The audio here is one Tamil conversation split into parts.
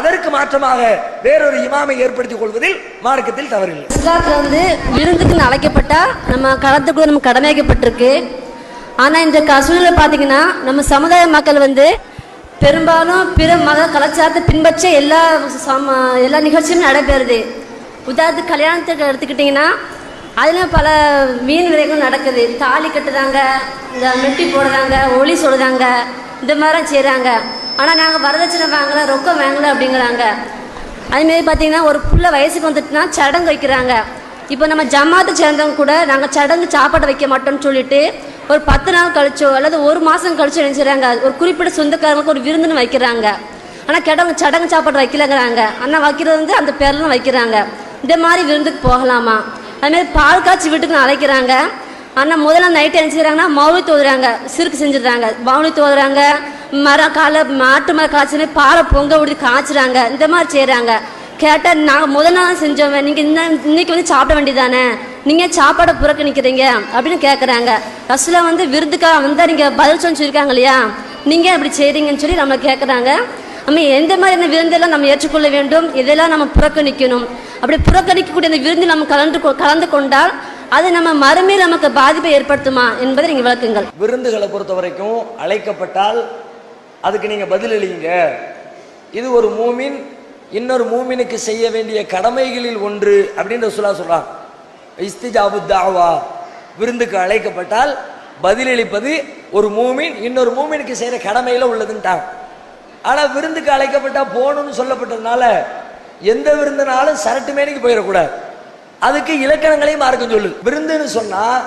அதற்கு மாற்றமாக வேறொரு இமாமை ஏற்படுத்திக் கொள்வதில் மார்க்கத்தில் தவறில்லை. இஸ்லாத்துல வந்து விருந்துக்குன்னு அழைக்கப்பட்டா நம்ம கலந்துக்குள்ள நம்ம கடமையாக்கப்பட்டிருக்கு. ஆனா இந்த க- சூழ்நிலை பாத்தீங்கன்னா நம்ம சமுதாய மக்கள் வந்து பெரும்பாலும் பிற மத கலாச்சாரத்தை பின்பற்ற எல்லா சம எல்லா நிகழ்ச்சியும் நடைபெறுது. உதாரணத்துக்கு கல்யாணத்துக்கு எடுத்துக்கிட்டிங்கன்னா அதில் பல வீண் விதைகள் நடக்குது. தாலி கட்டுறாங்க இந்த மெட்டி போடுறாங்க ஒளி சொல்கிறாங்க இந்த மாதிரிலாம் செய்கிறாங்க ஆனால் நாங்கள் வரதட்சணை வாங்கல ரொக்கம் வாங்கல அப்படிங்கிறாங்க. அதுமாரி பார்த்தீங்கன்னா ஒரு புள்ள வயசுக்கு வந்துட்டுனா சடங்கு வைக்கிறாங்க. இப்போ நம்ம ஜமாத்து சேர்ந்தவங்க கூட நாங்கள் சடங்கு சாப்பாடு வைக்க மாட்டோம்னு சொல்லிட்டு ஒரு பத்து நாள் கழிச்சோ அல்லது ஒரு மாதம் கழிச்சோ என்ன ஒரு குறிப்பிட்ட சொந்தக்காரங்களுக்கு ஒரு விருந்துன்னு வைக்கிறாங்க. ஆனால் கெட்டவங்க சடங்கு சாப்பாடு வைக்கலங்கிறாங்க. ஆனால் வைக்கிறது வந்து அந்த பேர்லாம் வைக்கிறாங்க. இந்த மாதிரி விருந்துக்கு போகலாமா? அதுமாரி பால் காய்ச்சி வீட்டுக்கு அழைக்கிறாங்க. ஆனால் முதல்ல நைட்டு என்ன செய்கிறாங்கன்னா மௌலி தோதுறாங்க சிறுக்கு செஞ்சிடுறாங்க. மௌலி தோதுறாங்க மரம் காலை மாட்டு மரம் காய்ச்சி பாலை பொங்க விடுதி காய்ச்சுறாங்க. இந்த மாதிரி செய்கிறாங்க கேட்டால் நான் முதல் நாள் செஞ்சோம் நீங்கள் இந்த இன்னைக்கு வந்து சாப்பிட வேண்டியதானே நீங்கள் சாப்பாடை புறக்கணிக்கிறீங்க அப்படின்னு கேட்குறாங்க ஃபஸ்ட்டில் வந்து விருதுக்காக வந்தால் நீங்கள் பதில் சொல்லியிருக்காங்க இல்லையா? நீங்கள் அப்படி செய்கிறீங்கன்னு சொல்லி நம்மளை கேட்குறாங்க நம்ம எந்த மாதிரியான விருந்தெல்லாம் நம்ம ஏற்றுக்கொள்ள வேண்டும்? இதெல்லாம் நம்ம புறக்கணிக்கணும்? அப்படி புறக்கணிக்கக்கூடிய அந்த விருந்து நம்ம கலந்து கொ- கலந்து கொண்டால் அது நம்ம மறுமையில் நமக்கு பாதிப்பை ஏற்படுத்துமா என்பதை நீங்கள் விளக்குங்கள். விருந்துகளை பொறுத்த வரைக்கும் அழைக்கப்பட்டால் அதுக்கு நீங்க பதிலளிங்க இது ஒரு மூமின் இன்னொரு மூமினுக்கு செய்ய வேண்டிய கடமைகளில் ஒன்று அப்படின்னு சொல்லா சொல்றான். இஸ்திஜாபு தாவா விருந்துக்கு அழைக்கப்பட்டால் பதிலளிப்பது ஒரு மூமின் இன்னொரு மூமினுக்கு செய்யற கடமையில உள்ளதுன்ட்டான். ஆனா விருந்துக்கு அழைக்கப்பட்டா போகணும்னு சொல்லப்பட்டதுனால எந்த விருந்தினாலும் சரட்டு மேனிக்கு போயிடக்கூடாது. அதுக்கு இலக்கணங்களையும் மார்க்கம் சொல்லு. விருந்துன்னு சொன்னா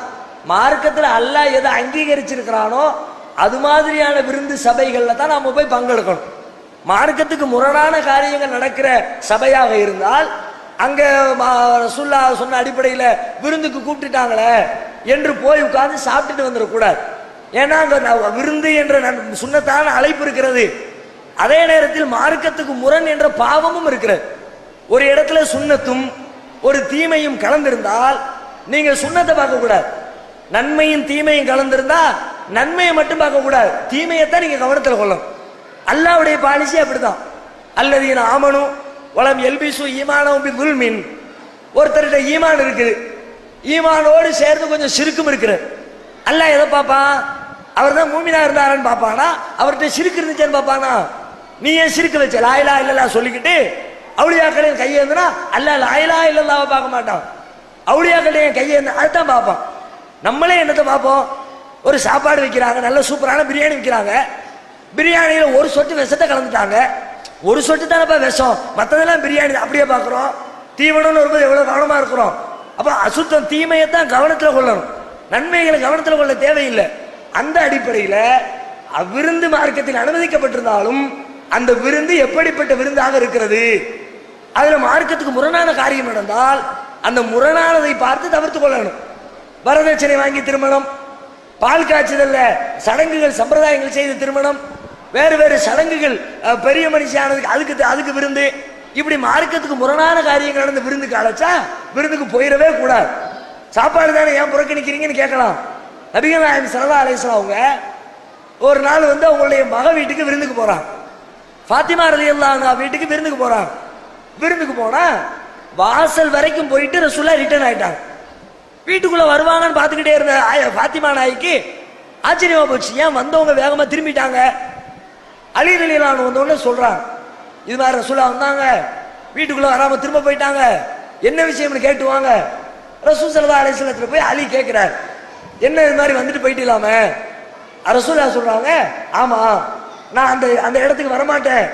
மார்க்கத்தில் அல்லாஹ் எதை அங்கீகரிச்சிருக்கிறானோ அது மாதிரியான விருந்து சபைகளில் தான் நம்ம போய் பங்கெடுக்கணும். மார்க்கத்துக்கு முரணான காரியங்கள் நடக்கிற சபையாக இருந்தால் அங்க சுல்லா சொன்ன அடிப்படையில் விருந்துக்கு கூப்பிட்டுட்டாங்களே என்று போய் உட்கார்ந்து சாப்பிட்டுட்டு வந்துடக்கூடாது. ஏன்னா அங்க விருந்து என்ற நன்- சுன்னத்தான அழைப்பு இருக்கிறது. அதே நேரத்தில் மார்க்கத்துக்கு முரண் என்ற பாவமும் இருக்கிறது. ஒரு இடத்துல சுண்ணத்தும் ஒரு தீமையும் கலந்திருந்தால் நீங்க சுண்ணத்தை பார்க்க கூடாது நன்மையும் தீமையும் கலந்திருந்தா நன்மையை மட்டும் பார்க்க கூடாது தீமையைத்தான் நீங்க கவனத்தில் கொள்ளணும். அல்லாவுடைய பாலிசி அப்படிதான் அல்லது ஆமனும் வளம் எல்பிசு ஈமானும் துல்மின். ஒருத்தர்கிட்ட ஈமான் இருக்குது. ஈமானோடு சேர்ந்து கொஞ்சம் சிறுக்கும் இருக்கிற அல்லாஹ் எதை பார்ப்பான் அவர் தான் மூமினா இருந்தாரான்னு பார்ப்பானா? அவர்கிட்ட சிறுக்கு இருந்துச்சேன்னு பார்ப்பானா? நீ ஏன் சிறுக்கு வச்ச? லாயிலா இல்லலா சொல்லிக்கிட்டு அவுளியாக்களின் கையேந்தினா அல்ல லாயிலா இல்லல்லாவை பார்க்க மாட்டான். அவுளியாக்களின் கையேந்து அதுதான் பார்ப்பான். நம்மளே என்னத்தை பார்ப்போம்? ஒரு சாப்பாடு விற்கிறாங்க நல்ல சூப்பரான பிரியாணி விற்கிறாங்க பிரியாணியில் ஒரு சொட்டு விஷத்தை கலந்துட்டாங்க. ஒரு சொட்டு தானப்பா விஷம். மற்றதெல்லாம் பிரியாணி அப்படியே பார்க்குறோம். தீவனம்னு வரும்போது எவ்வளோ கவனமாக இருக்கிறோம். அப்போ அசுத்தம் தீமையை தான் கவனத்தில் கொள்ளணும். நன்மைகளை கவனத்தில் கொள்ள தேவையில்லை. அந்த அடிப்படையில் விருந்து மார்க்கத்தில் அனுமதிக்கப்பட்டிருந்தாலும் அந்த விருந்து எப்படிப்பட்ட விருந்தாக இருக்கிறது? அதில் மார்க்கத்துக்கு முரணான காரியம் நடந்தால் அந்த முரணானதை பார்த்து தவிர்த்து கொள்ளணும். வரதட்சணை வாங்கி திருமணம் பால் காய்ச்சதல்ல சடங்குகள் சம்பிரதாயங்கள் செய்த திருமணம் வேறு வேறு சடங்குகள் பெரிய மனுஷியானதுக்கு அதுக்கு அதுக்கு விருந்து. இப்படி மார்க்கத்துக்கு முரணான காரியங்கள் நடந்து விருந்துக்கு அழைச்சா விருந்துக்கு போயிடவே கூடாது. சாப்பாடு தானே ஏன் புறக்கணிக்கிறீங்கன்னு கேட்கலாம். நபிகள் நாயகம் சல்லா அவங்க ஒரு நாள் வந்து அவங்களுடைய மக வீட்டுக்கு விருந்துக்கு போறாங்க. ஃபாத்திமா ரலி வீட்டுக்கு விருந்துக்கு போறாங்க. விருந்துக்கு போனா வாசல் வரைக்கும் போயிட்டு ரசூல்லா ரிட்டர்ன் ஆயிட்டாங்க. வீட்டுக்குள்ள வருவாங்கன்னு பார்த்துக்கிட்டே இருந்த ஆய- ஃபாத்திமா நாய்க்கு ஆச்சரியமா போச்சு. ஏன் வந்தவங்க வேகமா திரும்பிட்டாங்க? அலி ரலியல்லாஹு வந்தவொடனே சொல்றாங்க இது மாதிரி ரசூலா வந்தாங்க வீட்டுக்குள்ள வராம திரும்ப போயிட்டாங்க என்ன விஷயம்னு கேட்டுவாங்க ரசூ ரசூல் சல்லா அலிஸ்லத்துல போய் அலி கேட்கிறார் என்ன இது மாதிரி வந்துட்டு போயிட்டீங்களாமே? ரசூலா சொல்றாங்க ஆமா நான் அந்த அந்த இடத்துக்கு வரமாட்டேன்.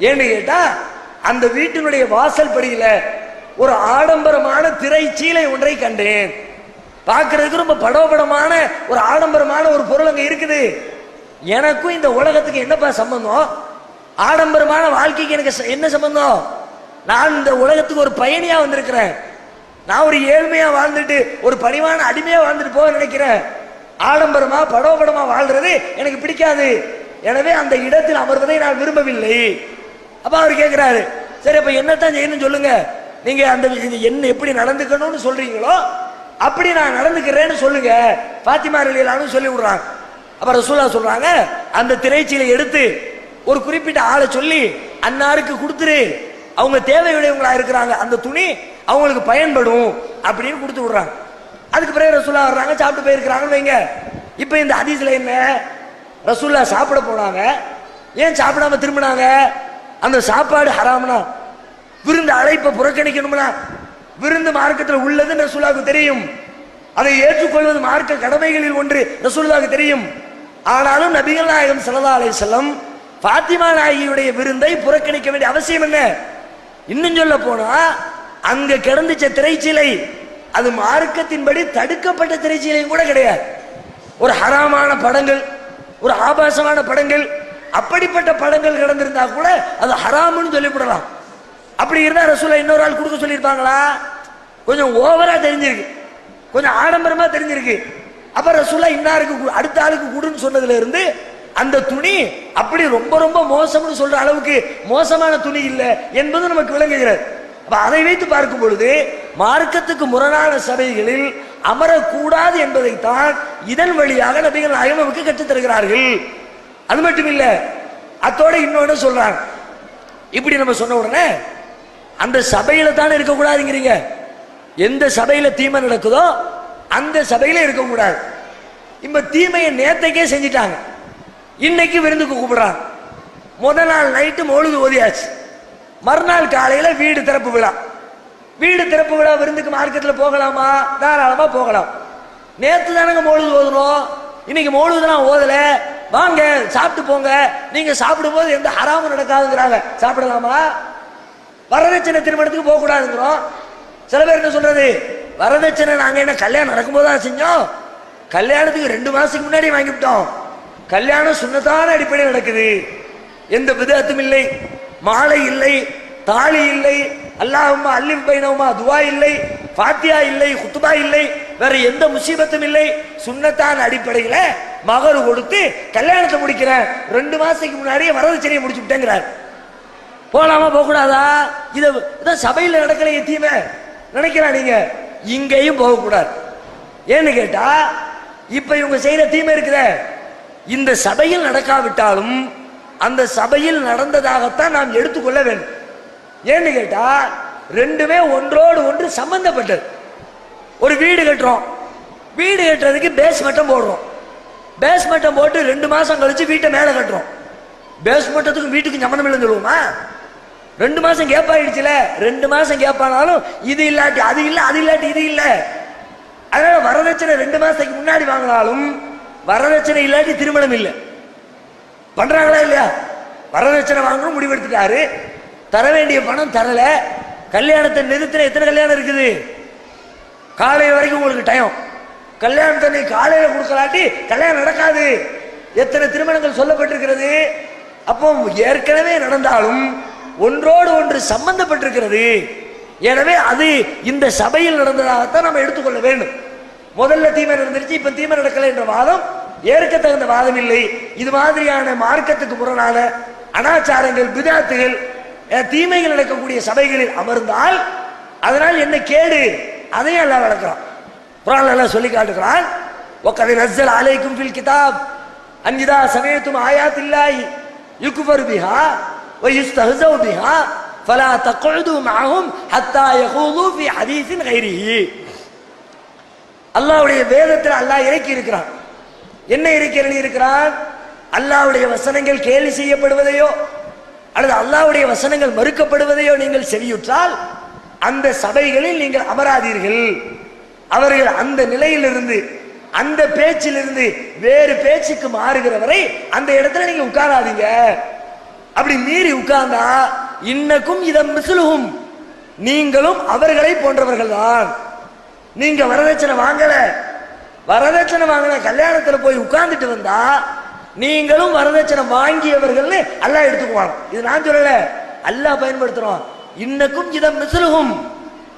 ஏன்னு கேட்டா அந்த வீட்டினுடைய வாசல் படியில ஒரு ஆடம்பரமான திரை சீலை ஒன்றை கண்டேன். பார்க்கறதுக்கு ரொம்ப படோபடமான ஒரு ஆடம்பரமான ஒரு பொருள் அங்க இருக்குது. எனக்கும் இந்த உலகத்துக்கு என்னப்பா சம்பந்தம்? ஆடம்பரமான வாழ்க்கைக்கு எனக்கு ச- என்ன சம்பந்தம்? நான் இந்த உலகத்துக்கு ஒரு பயணியா வந்திருக்கிறேன். நான் ஒரு ஏழ்மையா வாழ்ந்துட்டு ஒரு பணிவான அடிமையா வாழ்ந்துட்டு போக நினைக்கிறேன். ஆடம்பரமா படோபடமா வாழ்றது எனக்கு பிடிக்காது. எனவே அந்த இடத்தில் அமர்வதை நான் விரும்பவில்லை. அப்ப அவர் கேட்கிறாரு சரி அப்ப என்னத்தான் செய்யணும்னு சொல்லுங்க. நீங்க அந்த என்ன எப்படி நடந்துக்கணும்னு சொல்றீங்களோ அப்படி நான் நடந்துக்கிறேன்னு சொல்லுங்க. பாத்திமா ரலியலானு சொல்லி விடுறாங்க. அப்ப ரசூலா சொல்றாங்க அந்த திரைச்சீலை எடுத்து ஒரு குறிப்பிட்ட ஆளை சொல்லி அன்னாருக்கு கொடுத்துரு. அவங்க தேவையுடையவங்களா இருக்கிறாங்க. அந்த துணி அவங்களுக்கு பயன்படும் அப்படின்னு கொடுத்து விடுறாங்க. அதுக்கு பிறகு ரசூல்லா வர்றாங்க சாப்பிட்டு போயிருக்கிறாங்கன்னு வைங்க. இப்போ இந்த அதிசல என்ன? ரசூல்லா சாப்பிட போனாங்க. ஏன் சாப்பிடாம திரும்பினாங்க? அந்த சாப்பாடு ஹராம்னா? விருந்து அழைப்பை புறக்கணிக்கணும்னா? விருந்து மார்க்கத்தில் உள்ளது ரசூலாவுக்கு தெரியும். அதை ஏற்றுக்கொள்வது மார்க்க கடமைகளில் ஒன்று ரசூலுல்லாவுக்கு தெரியும். ஆனாலும் நபிகள் நாயகம் சல்லா அலைஹி செல்லம் பாத்திமா நாயகியுடைய விருந்தை புறக்கணிக்க வேண்டிய அவசியம் என்ன? இன்னும் சொல்ல போனா அங்க கிடந்துச்ச திரைச்சிலை அது மார்க்கத்தின்படி தடுக்கப்பட்ட திரைச்சிலையும் கூட கிடையாது. ஒரு ஹராமான படங்கள் ஒரு ஆபாசமான படங்கள் அப்படிப்பட்ட படங்கள் கிடந்திருந்தா கூட அது ஹராம்னு சொல்லிவிடலாம். அப்படி இருந்தா ரசூலா இன்னொரு ஆள் கொடுக்க சொல்லியிருப்பாங்களா? கொஞ்சம் ஓவரா தெரிஞ்சிருக்கு. கொஞ்சம் ஆடம்பரமா தெரிஞ்சிருக்கு. அப்ப ரசூலா இன்னாருக்கு அடுத்த ஆளுக்கு கொடுன்னு சொன்னதுல இருந்து அந்த துணி அப்படி ரொம்ப ரொம்ப மோசம்னு சொல்ற அளவுக்கு மோசமான துணி இல்லை என்பது நமக்கு விளங்குகிறது. அப்போ அதை வைத்து பார்க்கும் பொழுது மார்க்கத்துக்கு முரணான சபைகளில் அமரக்கூடாது என்பதைத்தான் இதன் வழியாக நபிகள் நாயகம் கற்றுத்தருகிறார்கள். தருகிறார்கள் அது மட்டும் இல்ல அத்தோட இன்னொன்னு சொல்றாங்க இப்படி நம்ம சொன்ன உடனே அந்த சபையில தானே இருக்கக்கூடாதுங்கிறீங்க. எந்த சபையில தீமை நடக்குதோ அந்த சபையில இருக்கக்கூடாது. இப்ப தீமையை நேத்தைக்கே செஞ்சிட்டாங்க. இன்னைக்கு விருந்துக்கு கூப்பிடுறாங்க. முத நாள் நைட்டு மொழுது ஓதியாச்சு. மறுநாள் காலையில வீடு திறப்பு விழா. வீடு திறப்பு விழா விருந்துக்கு மார்க்கெட்ல போகலாமா? தாராளமா போகலாம். நேத்து தானங்க மொழுது ஓதணும் இன்னைக்கு மொழுதுலாம் ஓதல. வாங்க சாப்பிட்டு போங்க. நீங்க சாப்பிடும் போது எந்த ஹராமும் நடக்காதுங்கிறாங்க. சாப்பிடலாமா? வரதட்சணை திருமணத்துக்கு போக கூடாதுங்கிறோம் சில பேர் என்ன சொல்றது? வரதட்சணை நாங்க என்ன கல்யாணம் நடக்கும்போது தான் செஞ்சோம்? கல்யாணத்துக்கு ரெண்டு மாசத்துக்கு முன்னாடி வாங்கிவிட்டோம் கல்யாணம் சுண்ணத்தான அடிப்படையில் நடக்குது. எந்த விதத்தும் இல்லை. மாலை இல்லை தாலி இல்லை அல்லாஹுமா அல்லிம் பைனவுமா துவா இல்லை ஃபாத்தியா இல்லை குத்துபா இல்லை வேற எந்த முசீபத்தும் இல்லை. சுண்ணத்தான அடிப்படையில் மகர் கொடுத்து கல்யாணத்தை முடிக்கிறேன். ரெண்டு மாசத்துக்கு முன்னாடியே வரதட்சணையை முடிச்சு விட்டேங்கிறார். போலாமா போக கூடாதா இதான் சபையில் நடக்கலையே தீமை. நினைக்கிறா நீங்க? இங்கேயும் போகக்கூடாது. ஏன்னு கேட்டா இப்ப இவங்க செய்யற தீமை இருக்குதே. இந்த சபையில் நடக்காவிட்டாலும் அந்த சபையில் நடந்ததாகத்தான் நாம் எடுத்துக்கொள்ள வேண்டும். ஏன்னு கேட்டா ரெண்டுமே ஒன்றோடு ஒன்று சம்பந்தப்பட்டது. ஒரு வீடு கட்டுறோம். வீடு கட்டுறதுக்கு பேஸ் போடுறோம். பேஸ் மட்டம் போட்டு ரெண்டு மாதம் கழிச்சு வீட்டை மேலே கட்டுறோம். பேஸ் மட்டத்துக்கும் வீட்டுக்கு சம்மந்தம் இல்லைன்னு சொல்லுவோமா? ரெண்டு மாதம் கேப் ஆயிடுச்சுல ரெண்டு மாதம் கேப்பானாலும் இது இல்லாட்டி அது இல்லை அது இல்லாட்டி இது இல்லை. அதனால வரதட்சணை ரெண்டு மாதத்துக்கு முன்னாடி வாங்கினாலும் வரதட்சணை இல்லாட்டி திருமணம் இல்லை. பண்ணுறாங்களா இல்லையா? வரதட்சணை வாங்கணும் முடிவெடுத்துட்டாரு தர வேண்டிய பணம் தரலை. கல்யாணத்தை நிறுத்தின எத்தனை கல்யாணம் இருக்குது? காலை வரைக்கும் உங்களுக்கு டைம் கல்யாணத்தை நீ காலையில கொடுக்கலாட்டி கல்யாணம் நடக்காது. எத்தனை திருமணங்கள் சொல்லப்பட்டிருக்கிறது? அப்போ ஏற்கனவே நடந்தாலும் ஒன்றோடு ஒன்று சம்பந்தப்பட்டிருக்கிறது. எனவே அது இந்த சபையில் நடந்ததாகத்தான் நம்ம எடுத்துக்கொள்ள வேண்டும். முதல்ல தீமை நடந்துருச்சு இப்ப தீமை நடக்கல என்ற வாதம் ஏற்க தகுந்த வாதம் இல்லை. இது மாதிரியான மார்க்கத்துக்கு முரணான அனாச்சாரங்கள் விதாத்துகள் தீமைகள் நடக்கக்கூடிய சபைகளில் அமர்ந்தால் அதனால் என்ன கேடு? அதையும் எல்லாம் வளர்க்கிறான் குரான்லாம் சொல்லி காட்டுகிறான். ஒக்கதை நஸ்ஸல் அலைக்கும் ஃபில் கிதாப். அன்னிதா சமயத்தும் ஆயாத் இல்லாய் யுகுஃபர் பிஹா வயுஸ்தஹ்ஸவ் பிஹா. ஃபலா ஹத்தா யஹூது ஃபி ஹதீஸின் கைரிஹி. அல்லாஹ்வுடைய வேதத்தில் அல்லாஹ் இறக்கி இருக்கிறான். என்ன இருக்கிறது இருக்கிறான்? அல்லாஹ்வுடைய வசனங்கள் கேலி செய்யப்படுவதையோ அல்லது அல்லாஹ்வுடைய வசனங்கள் மறுக்கப்படுவதையோ நீங்கள் செவியுற்றால் அந்த சபைகளில் நீங்கள் அமராதீர்கள். அவர்கள் அந்த நிலையிலிருந்து அந்த பேச்சிலிருந்து வேறு பேச்சுக்கு மாறுகிற வரை அந்த இடத்துல நீங்க உட்காராதீங்க. அப்படி மீறி உட்கார்ந்தா இன்னக்கும் இதம் மிசுலுகும். நீங்களும் அவர்களை போன்றவர்கள் தான். நீங்க வரதட்சணை வாங்கல. வரதட்சணை வாங்கின கல்யாணத்துல போய் உட்கார்ந்துட்டு வந்தா நீங்களும் வரதட்சணை வாங்கியவர்கள்னு அல்லாஹ் எடுத்துக்குவாங்க இது நான் சொல்லல. அல்லாஹ் பயன்படுத்துறோம் இன்னக்கும் இதம் மிசுலுகும்.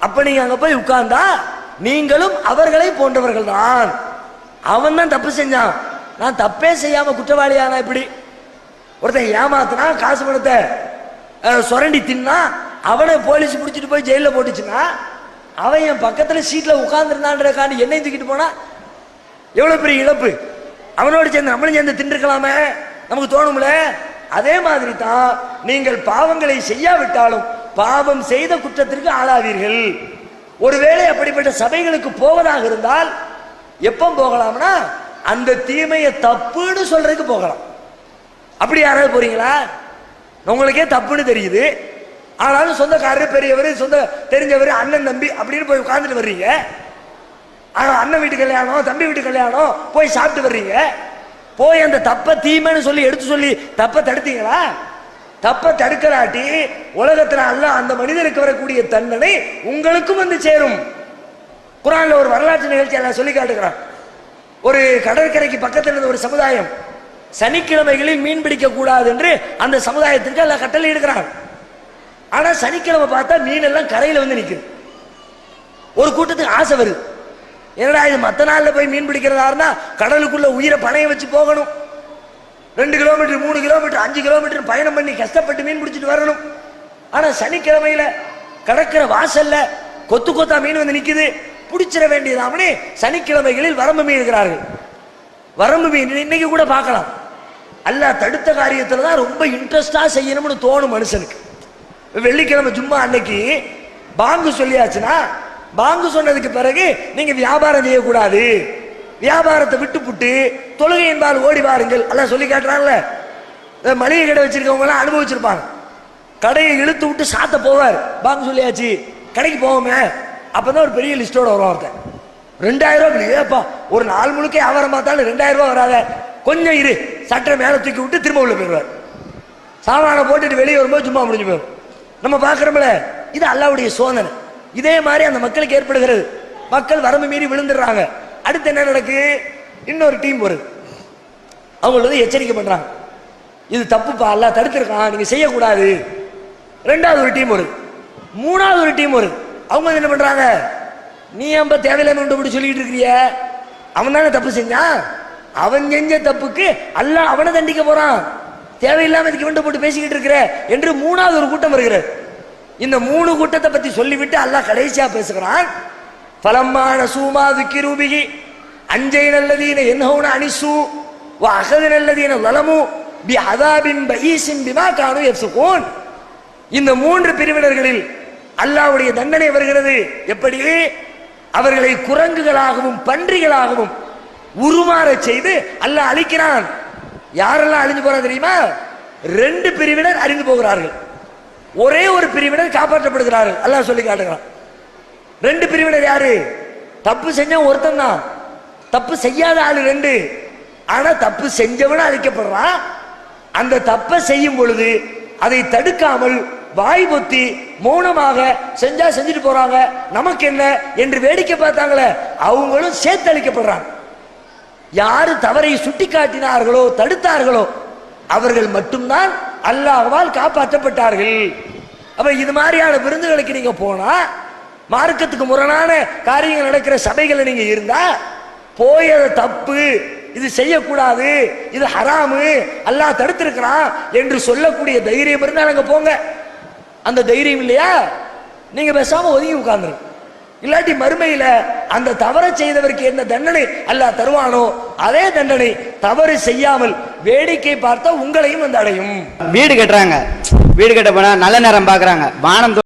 அப்ப நீங்க அங்க போய் உட்கார்ந்தா நீங்களும் அவர்களை போன்றவர்கள் தான் அவன் தான் தப்பு செஞ்சான். நான் தப்பே செய்யாம குற்றவாளியானா இப்படி? ஒருத்தன் ஏமாத்தினா காசு பணத்தை சுரண்டி தின்னா அவனை போலீஸ் பிடிச்சிட்டு போய் ஜெயிலில் போட்டுச்சுன்னா அவன் என் பக்கத்துல சீட்ல உட்கார்ந்துருந்தான்றக்காண்டி என்னை தூக்கிட்டு போனா? எவ்வளோ பெரிய இழப்பு? அவனோடு சேர்ந்து நம்மளும் சேர்ந்து தின்றுக்கலாமே நமக்கு தோணும்ல? அதே மாதிரி தான் நீங்கள் பாவங்களை செய்யாவிட்டாலும் பாவம் செய்த குற்றத்திற்கு ஆளாவீர்கள். ஒருவேளை அப்படிப்பட்ட சபைகளுக்கு போவதாக இருந்தால் எப்போ போகலாம்னா அந்த தீமையை தப்புன்னு சொல்றதுக்கு போகலாம். அப்படி யாராவது போறீங்களா? உங்களுக்கே தப்புன்னு தெரியுது. ஆனாலும் சொந்தக்காரர் பெரியவர் சொந்த தெரிஞ்சவர் அண்ணன் தம்பி அப்படின்னு போய் உட்கார்ந்துட்டு வர்றீங்க. ஆனால் அண்ணன் வீட்டு கல்யாணம் தம்பி வீட்டு கல்யாணம் போய் சாப்பிட்டு வர்றீங்க. போய் அந்த தப்பை தீமைன்னு சொல்லி எடுத்து சொல்லி தப்பை தடுத்தீங்களா? தப்ப தடுக்கிறாட்டி உலகத்துல அல்ல அந்த மனிதருக்கு வரக்கூடிய தண்டனை உங்களுக்கும் வந்து சேரும். குரான்ல ஒரு வரலாற்று நிகழ்ச்சி எல்லாம் சொல்லி காட்டுகிறான். ஒரு கடற்கரைக்கு பக்கத்தில் இருந்த ஒரு சமுதாயம் சனிக்கிழமைகளில் மீன் பிடிக்க கூடாது என்று அந்த சமுதாயத்திற்கு எல்லாம் கட்டளை எடுக்கிறான் ஆனா சனிக்கிழமை பார்த்தா மீன் எல்லாம் கரையில வந்து நிற்குது ஒரு கூட்டத்துக்கு ஆசை வருது. என்னடா இது மத்த நாளில் போய் மீன் பிடிக்கிறதா இருந்தா கடலுக்குள்ள உயிரை பணைய வச்சு போகணும். ரெண்டு கிலோமீட்டர் மூணு கிலோமீட்டர் அஞ்சு கிலோமீட்டர் பயணம் பண்ணி கஷ்டப்பட்டு மீன் பிடிச்சிட்டு வரணும். ஆனா சனிக்கிழமையில கடற்கரை வாசல்ல கொத்து கொத்தா மீன் வந்து நிக்குது. பிடிச்சிட வேண்டியதாமனே சனிக்கிழமைகளில் வரம்பு மீன் இருக்கிறார்கள். வரம்பு மீன் இன்னைக்கு கூட பார்க்கலாம். அல்ல தடுத்த காரியத்துல தான் ரொம்ப இன்ட்ரெஸ்டா செய்யணும்னு தோணும் மனுஷனுக்கு. வெள்ளிக்கிழமை ஜும்மா அன்னைக்கு பாங்கு சொல்லியாச்சுன்னா பாங்கு சொன்னதுக்கு பிறகு நீங்க வியாபாரம் செய்யக்கூடாது. வியாபாரத்தை விட்டுப்புட்டு தொழுகை என்பால் ஓடி பாருங்கள் எல்லாம் சொல்லி காட்டுறாங்கல்ல இந்த மளிகை கடை வச்சிருக்கவங்க எல்லாம் அனுபவிச்சிருப்பாங்க. கடையை இழுத்து விட்டு சாத்த போவார். பாங்க சொல்லியாச்சு கடைக்கு போவோமே. அப்பதான் ஒரு பெரிய லிஸ்டோட வரும் ஒருத்தன். ரெண்டாயிரம் ரூபாய் ஏப்பா ஒரு நாள் முழுக்க வியாபாரம் பார்த்தாலும் ரெண்டாயிரம் ரூபாய் வராத. கொஞ்சம் இரு சட்டை மேல தூக்கி விட்டு திரும்ப உள்ள போயிடுவார். சாமானை போட்டுட்டு வெளியே வரும்போது சும்மா முடிஞ்சு போயிடும். நம்ம பார்க்குறோம்ல இது அல்லாவுடைய சோதனை. இதே மாதிரி அந்த மக்களுக்கு ஏற்படுகிறது. மக்கள் வரம்பு மீறி விழுந்துடுறாங்க. அடுத்து என்ன நடக்கு? இன்னொரு டீம் வருது. அவங்கள வந்து எச்சரிக்கை பண்றாங்க. இது தப்புப்பா எல்லாம் தடுத்திருக்கான் நீங்க செய்யக்கூடாது. ரெண்டாவது ஒரு டீம் வருது. மூணாவது ஒரு டீம் வருது. அவங்க என்ன பண்றாங்க? நீ ஏன்பா தேவையில்லாம இப்படி சொல்லிட்டு இருக்கிறிய? அவன் தானே தப்பு செஞ்சான். அவன் செஞ்ச தப்புக்கு எல்லாம் அவனை தண்டிக்க போறான். தேவையில்லாம இதுக்கு இவன்ட்ட போட்டு பேசிக்கிட்டு இருக்கிற என்று மூணாவது ஒரு கூட்டம் வருகிறது. இந்த மூணு கூட்டத்தை பத்தி சொல்லிவிட்டு அல்லாஹ் கடைசியா பேசுகிறான். பலமான சூமா விக்கிரூபிகி அஞ்சை நல்லதீன என்னோன அனிசு அகது நல்லதீன வலமு பி அதாபின் பஈசின் பிமா கானு எப்சுகோன் இந்த மூன்று பிரிவினர்களில் அல்லாஹ்வுடைய தண்டனை வருகிறது. எப்படி? அவர்களை குரங்குகளாகவும் பன்றிகளாகவும் உருமாறச் செய்து அல்லாஹ் அழிக்கிறான். யாரெல்லாம் அழிஞ்சு போறா தெரியுமா? ரெண்டு பிரிவினர் அறிந்து போகிறார்கள். ஒரே ஒரு பிரிவினர் காப்பாற்றப்படுகிறார்கள். அல்லாஹ் சொல்லி காட்டுகிறான். ரெண்டு பிரிவினர் யாரு? தப்பு செஞ்ச ஒருத்தன் தான். தப்பு செய்யாத ஆளு ரெண்டு. ஆனா தப்பு செஞ்சவன அழிக்கப்படுறான். அந்த தப்பை செய்யும் பொழுது அதை தடுக்காமல் வாய் பொத்தி மௌனமாக செஞ்சா செஞ்சுட்டு போறாங்க. நமக்கு என்ன என்று வேடிக்கை பார்த்தாங்களே அவங்களும் சேர்த்து அழிக்கப்படுறாங்க. யாரு தவறை சுட்டி காட்டினார்களோ தடுத்தார்களோ அவர்கள் மட்டும்தான் அல்லாஹ்வால் காப்பாற்றப்பட்டார்கள். அப்ப இது மாதிரியான விருந்துகளுக்கு நீங்க போனா மார்க்கத்துக்கு முரணான காரியங்கள் நடக்கிற சபைகளை நீங்க இருந்தா போய் அதை தப்பு இது செய்யக்கூடாது இது ஹராமு அல்லாஹ் தடுத்திருக்கிறான் என்று சொல்லக்கூடிய தைரியம் இருந்தால் அங்கே போங்க. அந்த தைரியம் இல்லையா? நீங்க பேசாம ஒதுங்கி உட்கார்ந்துரு இல்லாட்டி மறுமையில அந்த தவறை செய்தவருக்கு என்ன தண்டனை அல்ல தருவானோ அதே தண்டனை தவறு செய்யாமல் வேடிக்கை பார்த்தா உங்களையும் வந்து அடையும். வீடு கட்டுறாங்க. வீடு கட்ட போனா நல்ல நேரம் பாக்குறாங்க. வானம்